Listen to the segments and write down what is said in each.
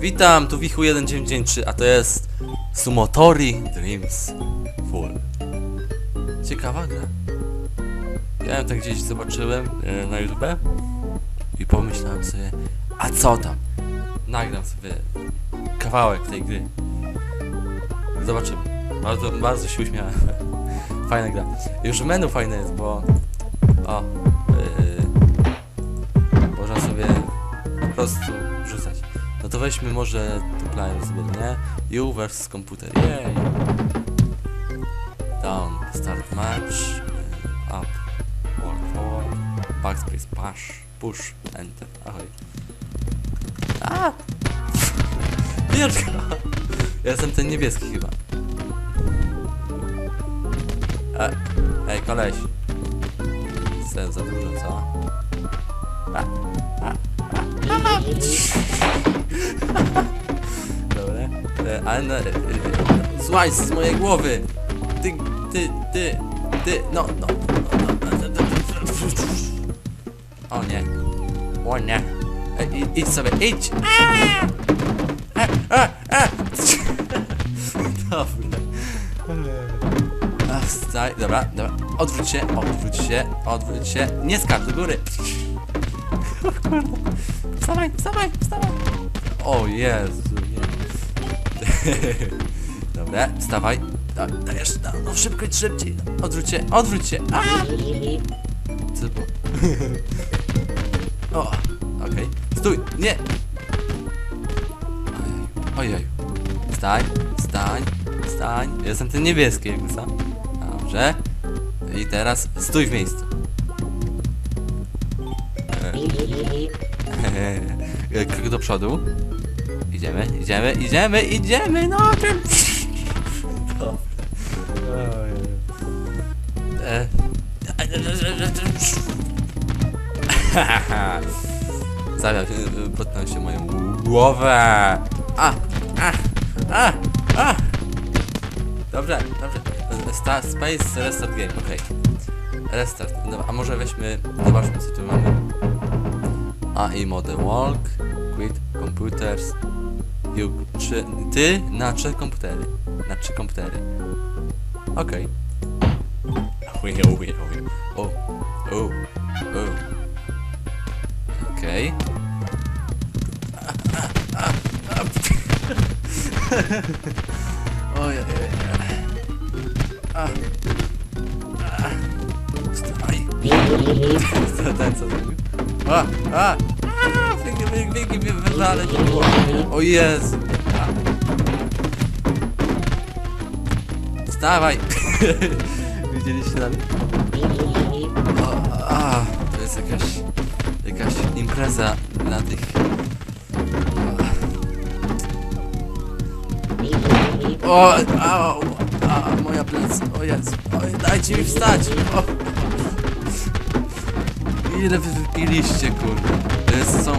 Witam, tu Wichu 1993, a to jest Sumotori Dreams Full. Ciekawa gra. Ja ją tak gdzieś zobaczyłem e, na YouTube i pomyślałem sobie, a co tam? Nagram sobie kawałek tej gry. Zobaczymy. Bardzo, bardzo się uśmiałem. Fajna gra. Już menu fajne jest, bo o, yy, można sobie po prostu weźmy może tu sobie, nie? You versus komputer. Jej. Down, start match, yy, up, walk forward, backspace, push, push, enter. Ahoj. A! Wieczka! Ja jestem ten niebieski chyba. E, ej, koleś. Sen za dużo, co? A, a. Dobra. E, ale na, e, e, słuchaj z mojej głowy! Ty, ty, ty, ty, no, no, no, no, no, no, no. O nie. O nie. E, idź sobie, idź! A, a, a. Dobra. A, Wstaj, dobra, dobra. Odwróć się, odwróć się, odwróć się. Nie skacz do góry. O. Wstawaj, wstawaj, wstawaj. O Jezu, nie. Dobra, wstawaj. Da, dajesz, da, no szybko, idź szybciej. Odwróć się, odwróć się. A! Co było? O, okej. Stój, nie. Ojej, ojej. Wstań, wstań, wstań. Jestem ten niebieski, jakby co? Dobrze. I teraz stój w miejscu. E, Krok do przodu. Idziemy, idziemy, idziemy, idziemy, no? Dobra. E. Się, potknął się moją głowę. A, a, a, a. Dobrze, dobrze. Sta, space restart game, okej. Restart. No, a może weźmy, zobaczmy co tu mamy. A i mode walk, quit, computers. You, trzy, ty na trzy komputery. Na trzy komputery. Okej. Okay. Uje, uje, uje. O, o, o. Okej. Oj, oj, oj. A. A. Wstawaj. Co ten co zrobił? A, a, a, wygi, wygi, wygi, wygi, wywalę nie było. O Jezu. A. Wstawaj. Widzieliście na mnie? O, a, to jest jakaś, jakaś impreza dla tych... O, au, a, moja plec, o Jezu, o, dajcie mi wstać, o. Ile wy wypiliście, kurde? To jest, są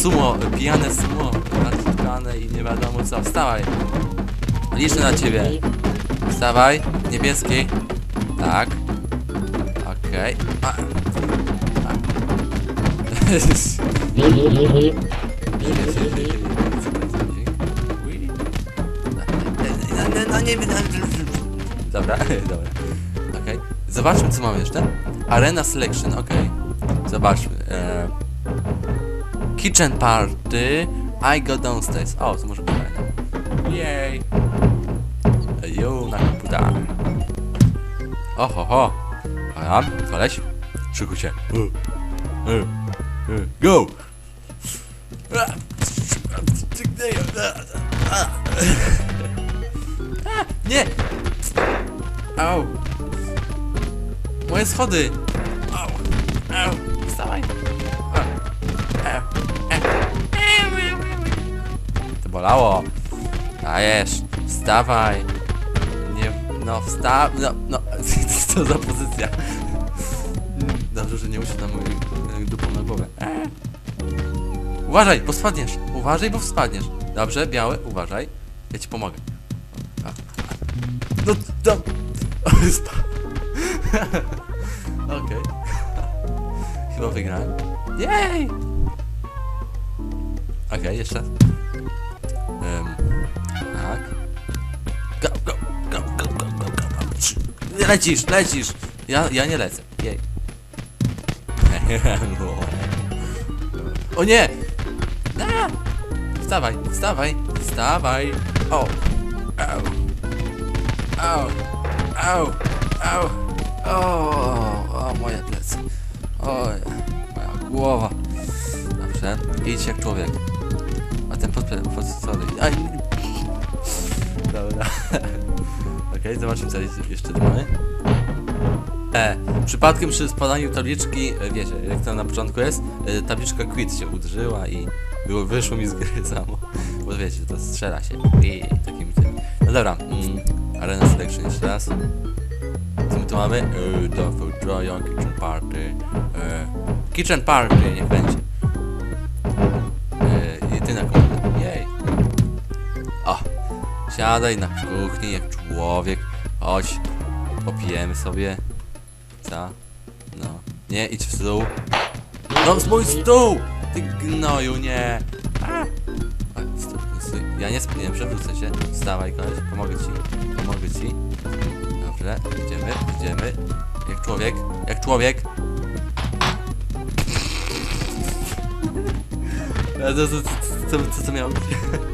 sumo, pijane sumo, natkane i nie wiadomo co. Wstawaj. Liczę na ciebie. Wstawaj, niebieski. Tak. Okej. A. No nie Dobra, dobra. Okej. Zobaczmy co mamy jeszcze. Arena Selection, okej. Zobaczmy. E... Kitchen Party. I go downstairs. O, to może być fajne. Jej. Jo, na komputer. Oho, ho. A, koleś. Szykuj się. Go! Nie! Au! Moje schody! Bolało! Dajesz! Wstawaj! Nie... No wstaw... No... No... Co za pozycja? Dobrze, że nie usiadł na moją dupą na głowę. Eee. Uważaj, bo spadniesz! Uważaj, bo spadniesz! Dobrze, biały, uważaj. Ja ci pomogę. No tam. Okej. Chyba wygrałem. Jej! Okej, jeszcze tak. Go, go, go, go, go, go, go, go. Lecisz, lecisz! Ja, ja nie lecę. Jej. No. o nie! A! Wstawaj, wstawaj, wstawaj! O! Au! Au! Au! Au! O, o moje plecy. O, moja głowa. Dobrze, idź jak człowiek. A ten pod, pod sorry. Aj! Dobra. Okej, zobaczmy co jeszcze tu mamy. E, przypadkiem przy spadaniu tabliczki, e, wiecie, jak to na początku jest, e, tabliczka quit się uderzyła i było, wyszło mi z gry samo. Bo wiecie, to strzela się i takim tym. No dobra, mm, Arena Selection jeszcze raz. Co my tu mamy? E, Joyo, Kitchen Party. E, kitchen Party, niech będzie. Siadaj na kuchni jak człowiek. Chodź, popijemy sobie. Co? No. Nie, idź w stół. No, w mój stół! Ty gnoju, nie! A! Stój. Ja nie spinę, przewrócę się. Wstawaj, koleś, pomogę ci. Pomogę ci. Dobrze, idziemy, idziemy. Jak człowiek, jak człowiek. To, to, co, co miało być?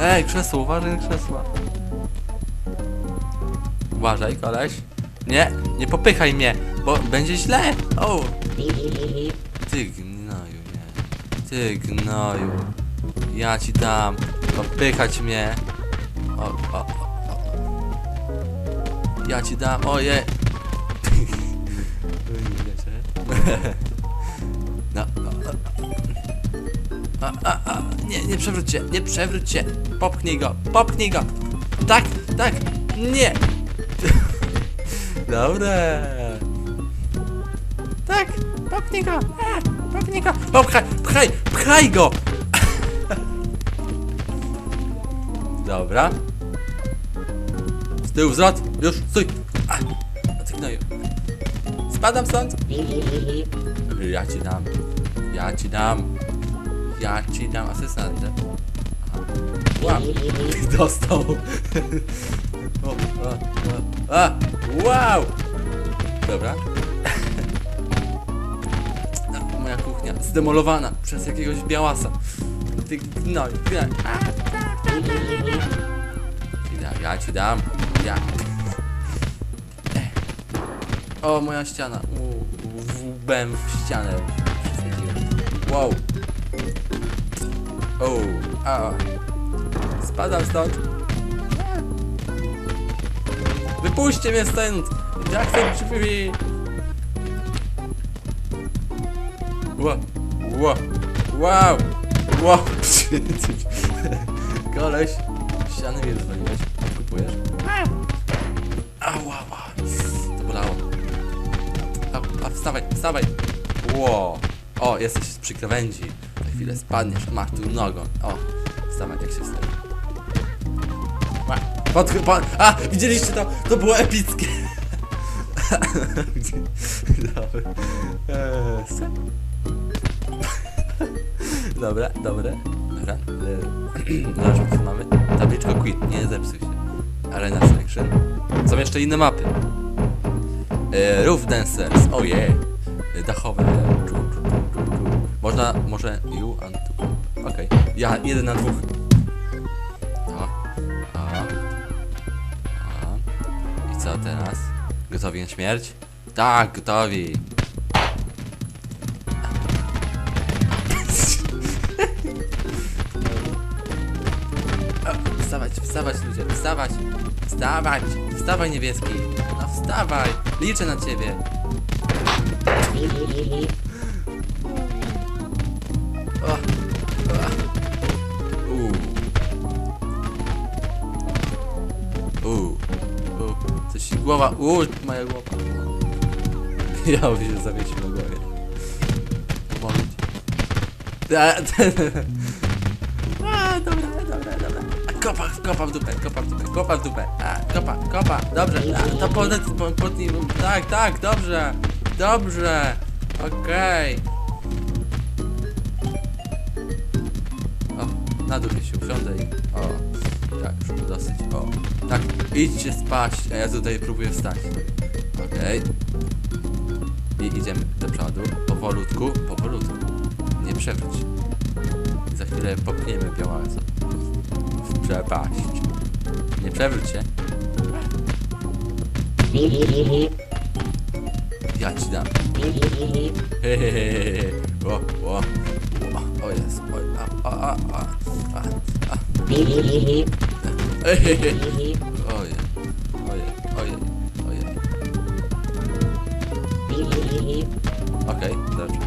Ej, krzesło, uważaj na krzesła. Uważaj, koleś. Nie, nie popychaj mnie, bo będzie źle. O! Ty gnoju, nie. Ty gnoju. Ja ci dam. Popychać mnie. O, o, o, o. Ja ci dam, oje. No. A, a, a, nie, nie przewróć się, nie przewróć się. Popchnij go, popchnij go. Tak, tak, nie. Dobre. Tak, popchnij go. A, popchnij go. Popchaj, pchaj, pchaj go. Dobra. Z tyłu zwrot, już, stój. A, a ty gnoju. Spadam stąd. Ja ci dam. Ja ci dam. Ja ci dam asystentę. Aha. Łap. Dostał. O. A, wow! Dobra. No, Moja kuchnia zdemolowana przez jakiegoś białasa. Ty gnoj, ja ci dam. Ja. O, moja ściana. U, wbem w ścianę. Przesadziłem. Wow. O, a. Spadam stąd. Wypuśćcie mnie stąd! Ja chcę drzwi! Ła, ła, wow, wow! Koleś, ściany mnie rozwaliłeś. Kupujesz? Ała, ała. To bolało. A, a wstawaj, wstawaj! Ło! O, jesteś przy krawędzi. Chwilę spadniesz, masz tu nogą. O, wstawaj, jak się wstawi. Pod, pod, a, widzieliście to? To było epickie. Eee, Dobra, dobra, dobra. Eee, Zobacz, co mamy. Tabliczka quit, nie zepsuj się. Arena selection. Są jeszcze inne mapy. Eee, roof dancers, oh yeah. Dachowe. Czu, czu. Można, może you and. Okej. Ja, jeden na dwóch. O, o. O. I co teraz? Gotowi na śmierć? Tak, gotowi. Wstawać, wstawać ludzie, wstawać, wstawać, wstawaj niebieski, no wstawaj, liczę na ciebie. Coś głowa. Uuu, moja głowa. Ja się zawiesił na głowie. Moment. A, A, dobra, dobra, dobra. Kopa, kopa w dupę, kopa w dupę, kopa w dupę. A, kopa, kopa, dobrze. A, to pod, pod, pod nim. Tak, tak, dobrze. Dobrze. Okej. O, na dupie się usiądę i... O, tak, już dosyć, o. Tak, idźcie spaść, a ja tutaj próbuję wstać. Okej. I idziemy do przodu, powolutku, powolutku. Nie przewróć. Za chwilę popchniemy białasa. W przepaść. Nie przewróć się. Ja ci dam. Hehehehe. O, o, o, o jest, o, a, a, a, a, a, a. Hehehe. Oje, oje, oje, oje. Okej, dobrze.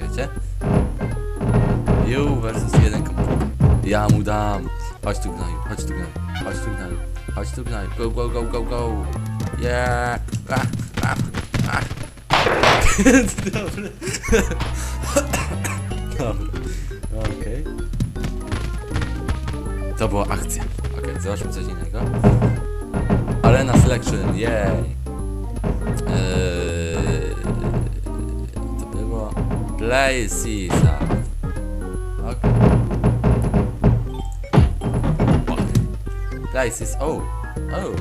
Wiecie? You versus jeden komputer. Ja mu dam. Chodź tu gnoju, chodź tu gnoju, chodź tu gnoju, chodź tu gnoju. Go, go, go, go, go. Yeah. Ah, ah, ah. Dobra. Dobra. To była akcja. Okej, zobaczmy coś innego. Arena Selection, jej. Eee, to było Play Season. Okej. Play Season. Oh. Oh.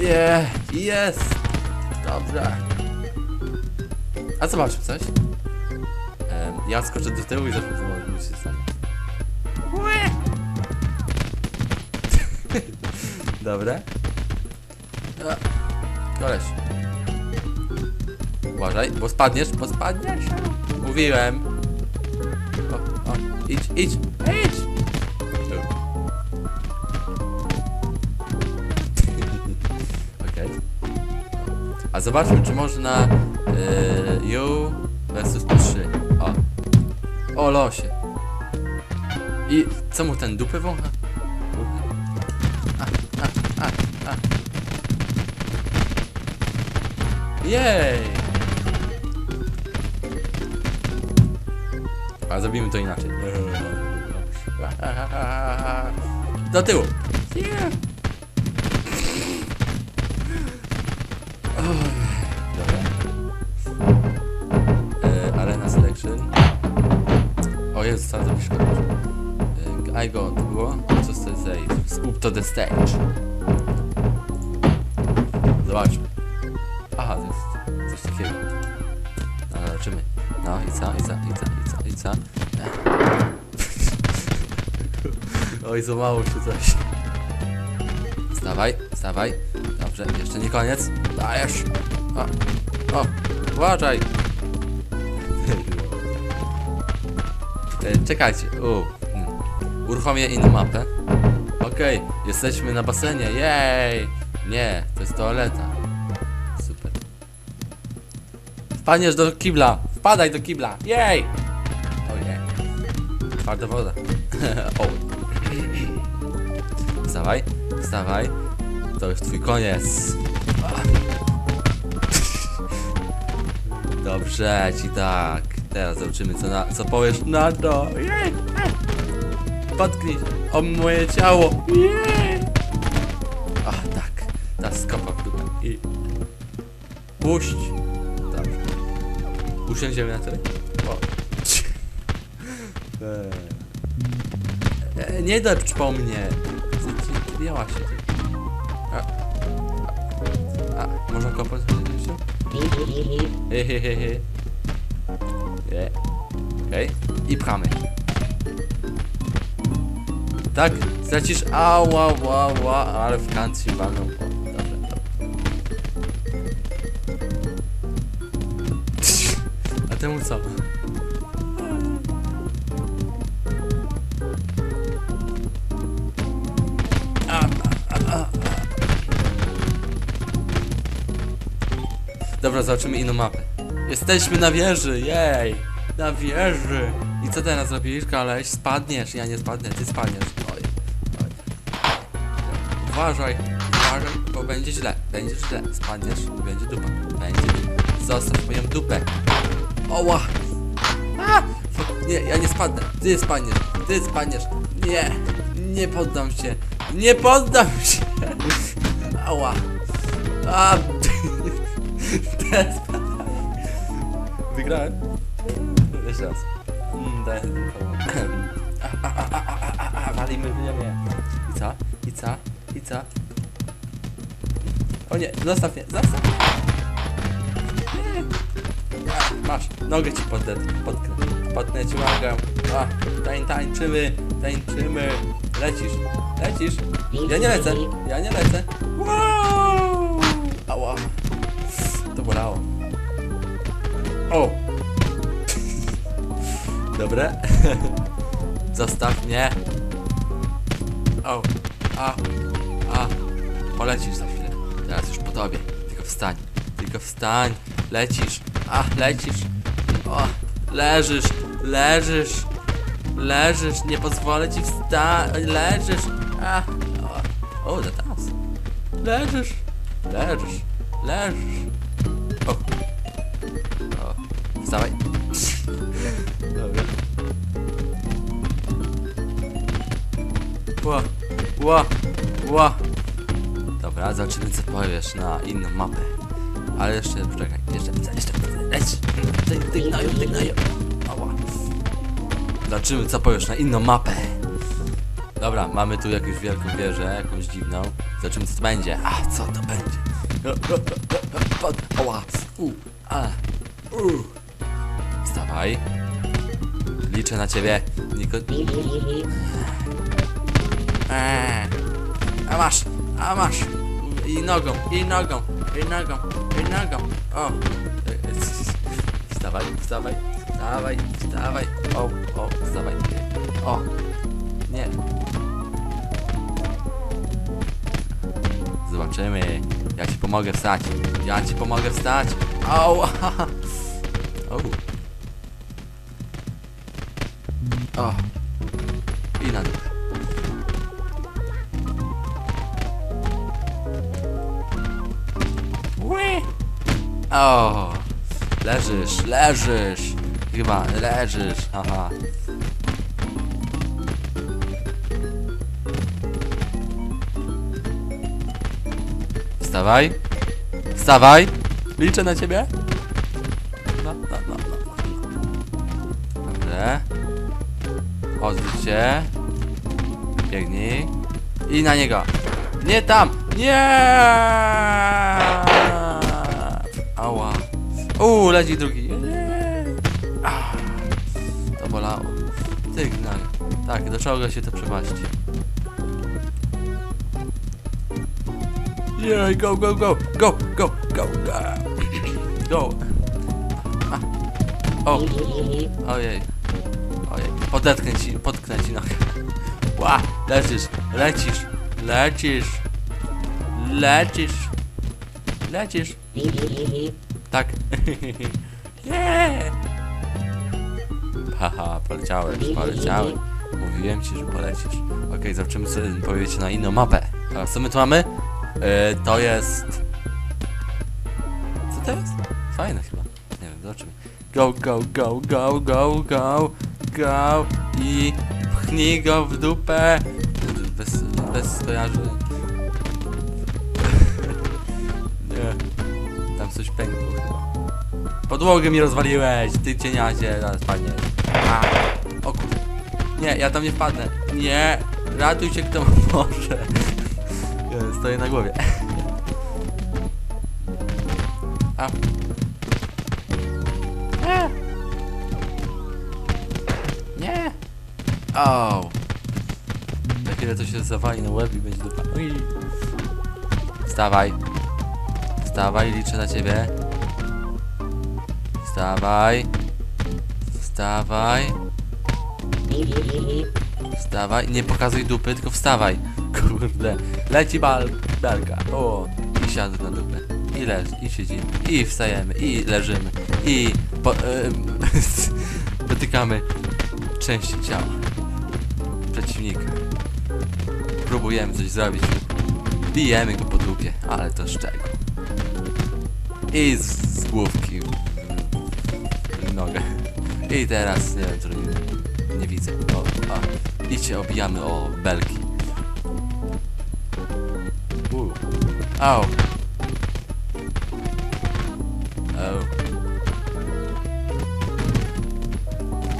Yeah, jest. Dobra. A zobaczmy coś. Em, ja skoczę do tyłu i co może się stanie. Dobra. Koleś. Uważaj, bo spadniesz, bo spadniesz. Mówiłem. O, o, idź, idź, idź. Okej. A zobaczmy, czy można yy, you versus 3. O. O losie. I co mu ten dupy wącha? A, a, a, a. Jej! A zrobimy to inaczej. Do tyłu. Yeah. I go, to było? Co z tej Scoop to the stage. Zobaczmy. Aha, to jest coś takiego. No, zobaczymy. No i co, i co, i co, i co, i co? Oj, złamało się coś. Wstawaj, wstawaj. Dobrze, jeszcze nie koniec. Dajesz. O, o, uważaj. Czekajcie. U. Uruchomię inną mapę. Okej, jesteśmy na basenie. Jej! Nie, to jest toaleta. Super. Wpadniesz do kibla. Wpadaj do kibla. Jej! Ojej. Twarda woda. o. Wstawaj, wstawaj. To już twój koniec. Dobrze ci tak. Teraz zobaczymy co, na, co powiesz na to. Jej! Potknij o moje ciało. Jej! Ach, tak. Teraz skopa w dupę i... Puść. Dobrze. Usiądziemy na tyle? O. E, nie depcz po mnie. Biała się. A, a, a można kopać jeszcze? Hehehehe. Nie. Okej. I pchamy. Tak, stracisz. Ała, ła, ła, ale w kant się walną. A temu co? Dobra, zobaczymy inną mapę. Jesteśmy na wieży, jej! Na wieży! I co teraz robisz, koleś? Spadniesz, ja nie spadnę, ty spadniesz. Uważaj, uważaj, bo będzie źle, będzie źle. Spadniesz, będzie dupa, będzie Zostaw moją dupę. Oła! A! Nie, ja nie spadnę, ty spadniesz, ty spadniesz. Nie, nie poddam się, nie poddam się. Ała. A! Teraz Wygrałem. Jeszcze raz. Mm, Daj. A, a, a, a, a, a, a, walimy w niebie. I co? I co? Co? O nie, zostaw mnie, zostaw mnie. Nie. Masz, nogę ci poddę, potknę. Potnę ci nogę. A, tań, tańczymy, tańczymy. Lecisz, lecisz. Ja nie lecę, ja nie lecę. Wow! Ała. To bolało. O! Dobre. Zostaw mnie. O. A. Polecisz za chwilę. Teraz już po tobie. Tylko wstań. Tylko wstań. Lecisz. A, lecisz. O. Leżysz. Leżysz. Leżysz. Nie pozwolę ci wstać. Leżysz. A. O. O, za teraz. Leżysz. Leżysz. Leżysz. O. O. Wstawaj. Dobra. Ła, ła, ła. Dobra, zobaczymy co powiesz na inną mapę. Ale jeszcze, poczekaj, jeszcze, jeszcze, jeszcze, leć. Ty gnoju. Ała. Zobaczymy co powiesz na inną mapę. Dobra, mamy tu jakąś wielką wieżę, jakąś dziwną. Zobaczymy co to będzie. A, co to będzie? Ała, u, a, u. Wstawaj. Liczę na ciebie. Niko... Eee. A masz, a masz. I nogą, i nogą, i nogą, i nogą. O. Wstawaj, wstawaj, wstawaj, wstawaj. O, o, wstawaj. O. Nie. Zobaczymy. Ja ci pomogę wstać. Ja ci pomogę wstać. Au. O. O. O. Leżysz, leżysz. Chyba leżysz. Haha. Wstawaj. Wstawaj. Liczę na ciebie. No, no, no, no. Dobrze. Odwróć się. Biegnij. I na niego. Nie tam! Nie! Uuu, leci drugi. To bolało. Ty gnoj. Tak, do czego się to przepaści? Jej, go, go, go, go, go, go, go. Go. O. Ojej. Ojej. Podetknę ci, potknę ci nogę. Ła, lecisz, lecisz, lecisz, lecisz, lecisz. Nie. Haha, poleciałeś, poleciałeś. Mówiłem ci, że polecisz. Okej, zobaczymy co powiecie na inną mapę. A co my tu mamy? E, to jest... Co to jest? Fajne chyba. Nie wiem, zobaczymy. Go, go, go, go, go, go, go i pchnij go w dupę. Bez, bez skojarzeń. Podłogę mi rozwaliłeś, ty cieniacie, zaraz padniesz. A, o kurde. Nie, ja tam nie wpadnę. Nie, ratuj się kto może. Stoję na głowie. A. Nie. Nie. O. Za chwilę to się zawali na łeb i będzie dupa. Wstawaj. Wstawaj, liczę na ciebie. Wstawaj. Wstawaj. Wstawaj. Nie pokazuj dupy, tylko wstawaj. Kurde. Leci bal, belka. O. I siadł na dupę. I leż, i siedzi. I wstajemy. I leżymy. I po, em, dotykamy części ciała. Przeciwnika. Próbujemy coś zrobić. Bijemy go po dupie, ale to z czego? I z, z główki. I teraz nie wiem co. Nie widzę. O, a. I cię obijamy o belki. Au. Au.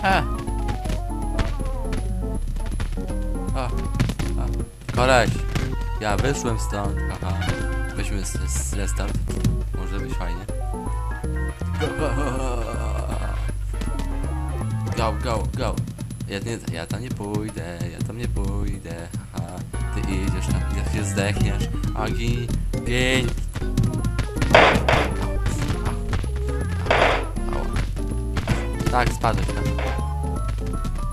E. O, o. Koleś, ja wyszłem stąd. Aha. Weźmy restart. Może być fajnie. Go, go, go. Ja, nie, ja tam nie pójdę, ja tam nie pójdę. Aha. Ty idziesz tam, jak się zdechniesz. A gin, gień. Ała. Tak, spadłeś tam.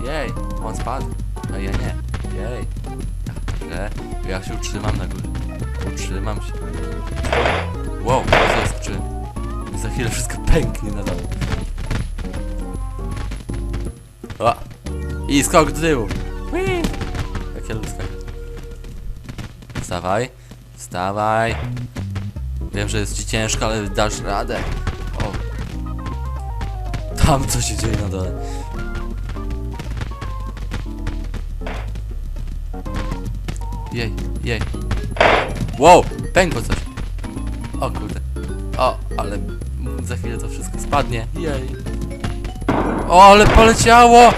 Jej, on spadł, a ja nie. Jej. Dobrze, ja się utrzymam na górze. Utrzymam się. Wow, co zaskoczyłem. Za chwilę wszystko pęknie na dole. O! I skok do tyłu. Whee! Jak ja lubię skakać. Wstawaj. Wstawaj. Wiem, że jest ci ciężko, ale dasz radę. O. Tam co się dzieje na dole. Jej, jej. Wow, pękło coś. O kurde. O, ale za chwilę to wszystko spadnie. Jej. O, ale poleciało!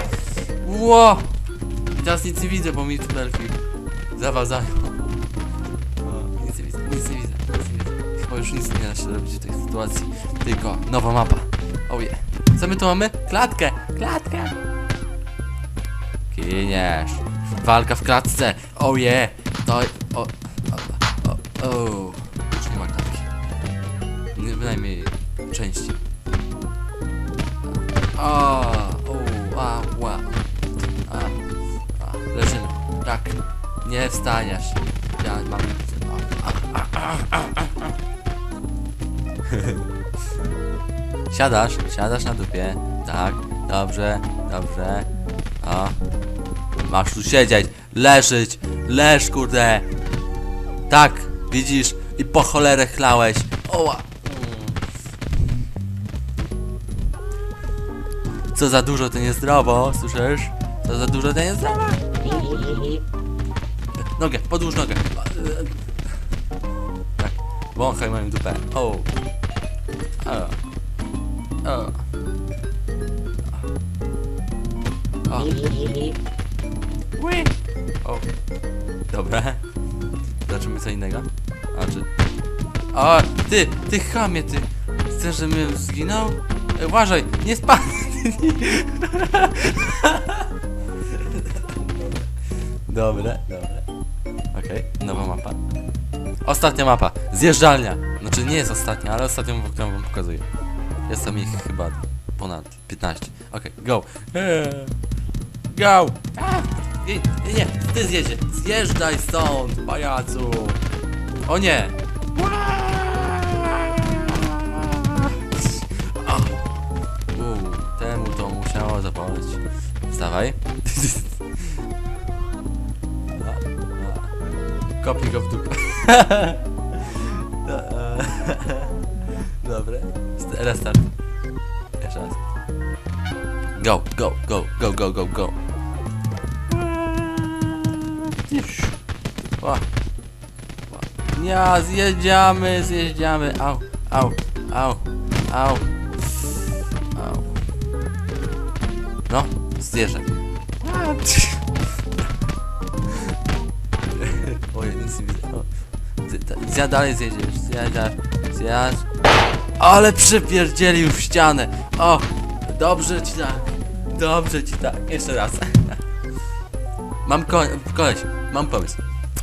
Ło! Teraz nic nie widzę, bo mi tunelki zawadzają. O, nic nie widzę, nic nie widzę, nic nie widzę. Chyba już nic nie da się robić w tej sytuacji. Tylko nowa mapa. Oje. Co my tu mamy? Klatkę! Klatkę! Kiniesz. Walka w klatce. Oje. To... O... O... O... o. Już nie ma klatki. Nie, bynajmniej części. A, o, a, ła. A, a, leżymy. Tak. Nie wstaniesz. Ja mam... Siadasz, siadasz na dupie. Tak, dobrze, dobrze. O. Masz tu siedzieć, leżeć, leż kurde. Tak, widzisz, i po cholerę chlałeś. Oła. Co za dużo to niezdrowo, słyszysz? Co za dużo to niezdrowo? Nogę, podłóż nogę. Tak, wąchaj moją dupę. O. O. O. O. O. Dobra. Zobaczymy co innego. A czy... O, ty, ty chamie, ty. Chcesz, żebym zginął? E, uważaj, nie spadnij. Dobre, dobre. Okej, nowa mapa. Ostatnia mapa. Zjeżdżalnia. Znaczy nie jest ostatnia, ale ostatnią, którą wam pokazuję. Jest tam ich chyba ponad 15. Okej, go. Eee. Go! Nie, nie, nie, ty zjedzie. Zjeżdżaj stąd, pajacu. O nie. Temu to musiało zaboleć. Wstawaj. Kopnij go w dupę. Dobre. St- Restart. Jeszcze raz. Go, go, go, go, go, go, go. O. Ja, zjedziemy. Au, au, au, au. Au. Zjeżdżaj. Oj, nic nie widzę. Zja dalej zjedziesz, zjedziesz, zjadź. Ale przypierdzielił w ścianę. O, dobrze ci tak. Dobrze ci tak. Jeszcze raz. Mam ko koleś, mam pomysł.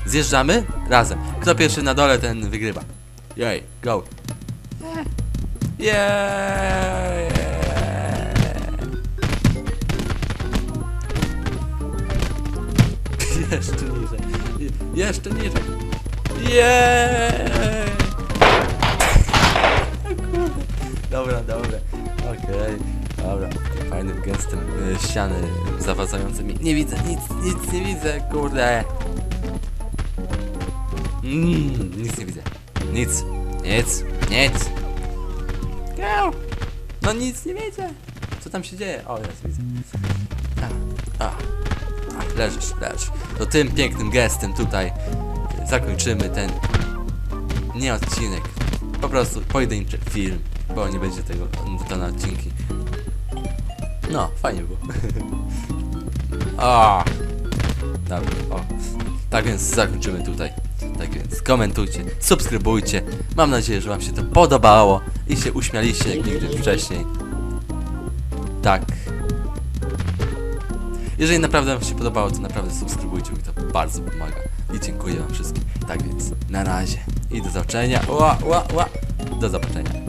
Zjeżdżamy razem. Kto pierwszy na dole, ten wygrywa. Jej, go. Jej. Jeszcze niżej. Je- Jeszcze niżej. Kurde. Dobra, dobra. Okej. Dobra. Fajnym gestem y, ściany zawadzającymi. Nie widzę, nic, nic nie widzę, kurde. Mm, nic nie widzę. Nic. Nic. Nic. No nic nie widzę. Co tam się dzieje? O, jest, widzę. A, a, leżysz, leżysz. To tym pięknym gestem tutaj zakończymy ten nie odcinek, po prostu pojedynczy film, bo nie będzie tego to na odcinki. No, fajnie było. o! Dobra, o. Tak więc zakończymy tutaj. Tak więc komentujcie, subskrybujcie. Mam nadzieję, że Wam się to podobało i się uśmialiście jak nigdy wcześniej. Tak. Jeżeli naprawdę Wam się podobało, to naprawdę subskrybujcie, mi to bardzo pomaga. I dziękuję Wam wszystkim. Tak więc na razie i do zobaczenia. Ła, ła, ła. Do zobaczenia.